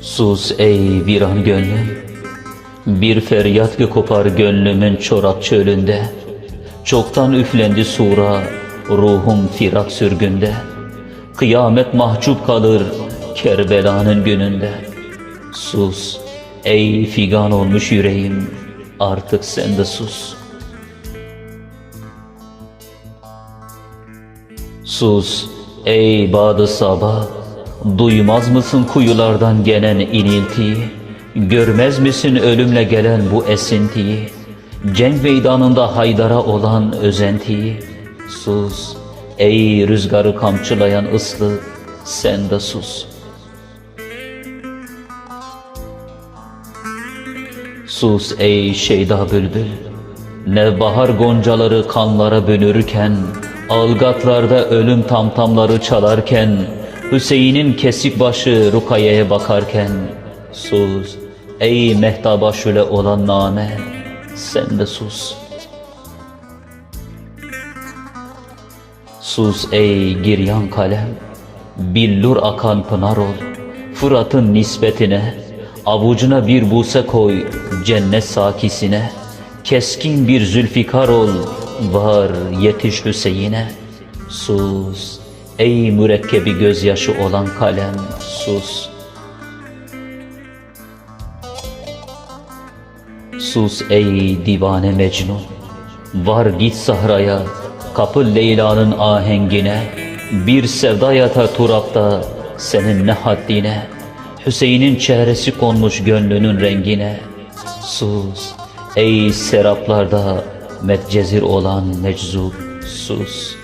Sus ey viran gönlüm. Bir feryat ki kopar gönlümün çorak çölünde. Çoktan üflendi sura Ruhum firak sürgünde. Kıyamet mahcup kalır Kerbela'nın gününde. Sus ey figan olmuş yüreğim Artık sen de sus. Sus ey badı sabah Duymaz mısın kuyulardan gelen iniltiyi Görmez misin ölümle gelen bu esintiyi Cenk meydanında haydara olan özentiyi Sus ey rüzgarı kamçılayan ıslık Sen de sus. Sus ey şeyda bülbül. Ne bahar goncaları kanlara bölürken Algatlarda ölüm tamtamları çalarken Hüseyin'in kesik başı Rukaye'ye bakarken Sus ey mehtaba şöyle olan name Sen de sus. Sus ey giryan kalem Billur akan pınar ol Fırat'ın nispetine Avucuna bir buse koy cennet sakisine. Keskin bir zülfikar ol Var yetiş Hüseyin'e Sus ey mürekkebi gözyaşı olan kalem Sus. Sus ey divane Mecnun. Var git sahraya Kapı Leyla'nın ahengine. Bir sevda yatar turapta Senin ne haddine. Hüseyin'in çehresi konmuş gönlünün rengine. Sus ey seraplarda Medcezir olan meczup Sus